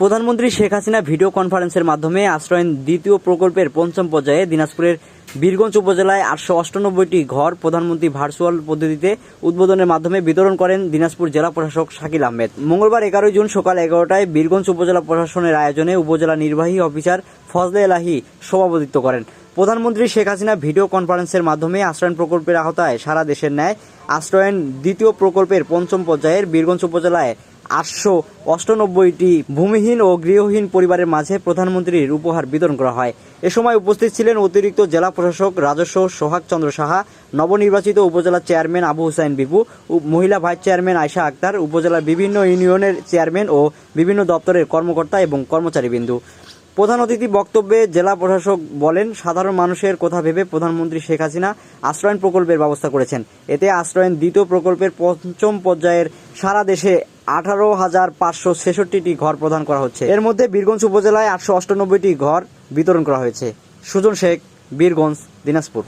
প্রধানমন্ত্রী শেখ হাসিনা ভিডিও কনফারেন্সের মাধ্যমে আশ্রয়ন দ্বিতীয় প্রকল্পের পঞ্চম পর্যায়ে দিনাজপুরের বীরগঞ্জ উপজেলায় আটশো অষ্টানব্বইটি ঘর প্রধানমন্ত্রী ভার্চুয়াল পদ্ধতিতে উদ্বোধনের মাধ্যমে বিতরণ করেন দিনাজপুর জেলা প্রশাসক শাকিল আহমেদ। মঙ্গলবার এগারোই জুন সকাল এগারোটায় বীরগঞ্জ উপজেলা প্রশাসনের আয়োজনে উপজেলা নির্বাহী অফিসার ফজলে এলাহি সভাপতিত্ব করেন। প্রধানমন্ত্রী শেখ হাসিনা ভিডিও কনফারেন্সের মাধ্যমে আশ্রয়ন প্রকল্পের আওতায় সারা দেশের ন্যায় আশ্রয়ন দ্বিতীয় প্রকল্পের পঞ্চম পর্যায়ের বীরগঞ্জ উপজেলায় আটশো অষ্টানব্বইটি ভূমিহীন ও গৃহহীন পরিবারের মাঝে প্রধানমন্ত্রীর উপহার বিতরণ করা হয়। এ সময় উপস্থিত ছিলেন অতিরিক্ত জেলা প্রশাসক রাজস্ব সোহাগ চন্দ্র সাহা, নবনির্বাচিত উপজেলা চেয়ারম্যান আবু হুসাইন বিপু মহিলা ভাইস চেয়ারম্যান আয়শা আক্তার, উপজেলার বিভিন্ন ইউনিয়নের চেয়ারম্যান ও বিভিন্ন দপ্তরের কর্মকর্তা এবং কর্মচারীবৃন্দু। প্রধান অতিথি বক্তব্যে জেলা প্রশাসক বলেন, সাধারণ মানুষের কথা ভেবে প্রধানমন্ত্রী শেখ হাসিনা আশ্রয়ন প্রকল্পের ব্যবস্থা করেছেন। এতে আশ্রয়ন দ্বিতীয় প্রকল্পের পঞ্চম পর্যায়ের সারা দেশে আঠারো হাজার পাঁচশো ছেষট্টিটি ঘর প্রদান করা হচ্ছে। এর মধ্যে বীরগঞ্জ উপজেলায় আটশো অষ্টানব্বইটি ঘর বিতরণ করা হয়েছে। সুজন শেখ, বীরগঞ্জ, দিনাজপুর।